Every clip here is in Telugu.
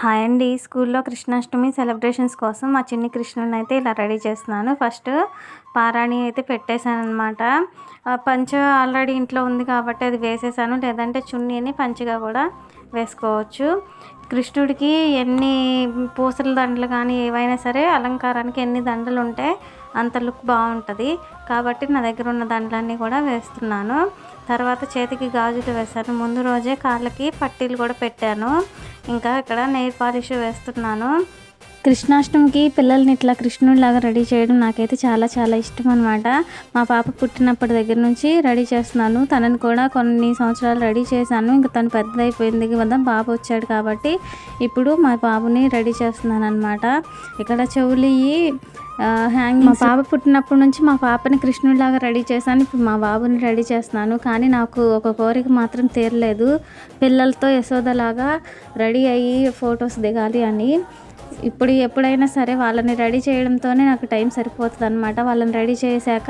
హాయ్ అండి. స్కూల్లో కృష్ణాష్టమి సెలబ్రేషన్స్ కోసం మా చిన్ని కృష్ణుని అయితే ఇలా రెడీ చేస్తున్నాను. ఫస్ట్ పారాణి అయితే పెట్టేశాను అనమాట పంచ ఆల్రెడీ ఇంట్లో ఉంది కాబట్టి అది వేసేసాను. లేదంటే చున్నీని పంచగా కూడా వేసుకోవచ్చు. కృష్ణుడికి ఎన్ని పూసల దండలు కానీ ఏవైనా సరే అలంకారానికి ఎన్ని దండలు ఉంటే అంత లుక్ బాగుంటుంది. కాబట్టి నా దగ్గర ఉన్న దండలన్నీ కూడా వేస్తున్నాను. తర్వాత చేతికి గాజులు వేశాను. ముందు రోజే కాళ్ళకి పట్టీలు కూడా పెట్టాను. ఇంకా ఇక్కడ నెయిల్ పాలిష్ వేస్తున్నాను. కృష్ణాష్టమికి పిల్లల్ని ఇట్లా కృష్ణుడిలాగా రెడీ చేయడం నాకైతే చాలా చాలా ఇష్టం అనమాట మా పాప పుట్టినప్పటి దగ్గర నుంచి రెడీ చేస్తున్నాను. తనని కూడా కొన్ని సంవత్సరాలు రెడీ చేశాను. ఇంకా తను పెద్దదైపోయింది. కదా బాబు వచ్చాడు కాబట్టి ఇప్పుడు మా బాబుని రెడీ చేస్తున్నాను అనమాట ఇక్కడ చెవులు హ్యాంగ్ మా పాప పుట్టినప్పటి నుంచి మా పాపని కృష్ణుడిలాగా రెడీ చేశాను. ఇప్పుడు మా బాబుని రెడీ చేస్తున్నాను. కానీ నాకు ఒక కోరిక మాత్రం తీరలేదు. పిల్లలతో యశోదలాగా రెడీ అయ్యి ఫొటోస్ దిగాలి అని. ఇప్పుడు ఎప్పుడైనా సరే వాళ్ళని రెడీ చేయడంతోనే నాకు టైం సరిపోతుంది అనమాట వాళ్ళని రెడీ చేశాక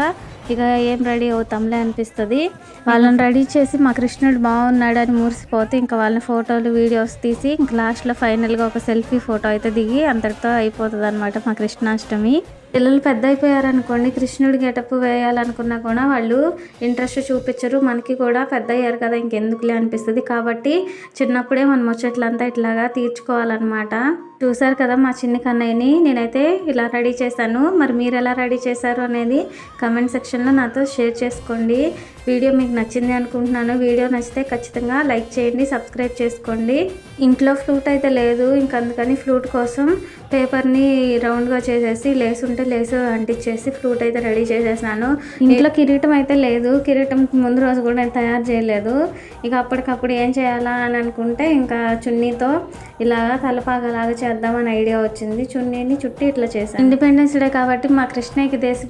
ఇక ఏం రెడీ అవుతాంలే అనిపిస్తుంది. వాళ్ళని రెడీ చేసి మా కృష్ణుడు బాగున్నాడు అని మురిసిపోతే ఇంకా వాళ్ళని ఫోటోలు వీడియోస్ తీసి ఇంక లాస్ట్లో ఫైనల్గా ఒక సెల్ఫీ ఫోటో అయితే దిగి అంతటితో అయిపోతుంది అనమాట మా కృష్ణాష్టమి. పిల్లలు పెద్ద అయిపోయారనుకోండి కృష్ణుడి గెటప్ వేయాలనుకున్నా కూడా వాళ్ళు ఇంట్రెస్ట్ చూపించరు మనకి కూడా పెద్ద అయ్యారు కదా ఇంకెందుకులే అనిపిస్తుంది. కాబట్టి చిన్నప్పుడే మన ముచ్చట్లంతా ఇట్లాగా తీర్చుకోవాలన్నమాట. చూసారు కదా మా చిన్ని కన్నయ్యని నేనైతే ఇలా రెడీ చేశాను. మరి మీరు ఎలా రెడీ చేశారు అనేది కమెంట్ సెక్షన్లో నాతో షేర్ చేసుకోండి. వీడియో మీకు నచ్చింది అనుకుంటున్నాను. వీడియో నచ్చితే ఖచ్చితంగా లైక్ చేయండి సబ్స్క్రైబ్ చేసుకోండి. ఇంట్లో ఫ్లూట్ అయితే లేదు ఇంక అందుకని ఫ్లూట్ కోసం పేపర్ని రౌండ్గా చేసేసి లేస్ ఉంటే లేసు అంటించేసి ఫ్లూట్ అయితే రెడీ చేసేసాను ఇంట్లో కిరీటం అయితే లేదు కిరీటం ముందు రోజు కూడా నేను తయారు చేయలేదు. ఇక అప్పటికప్పుడు ఏం చేయాలా అని అనుకుంటే ఇంకా చున్నీతో ఇలాగా తలపాగలాగా చేద్దామని ఐడియా వచ్చింది. చున్నీని చుట్టి ఇట్లా చేశాను. ఇండిపెండెన్స్ డే కాబట్టి మా కృష్ణయ్యకి దేశ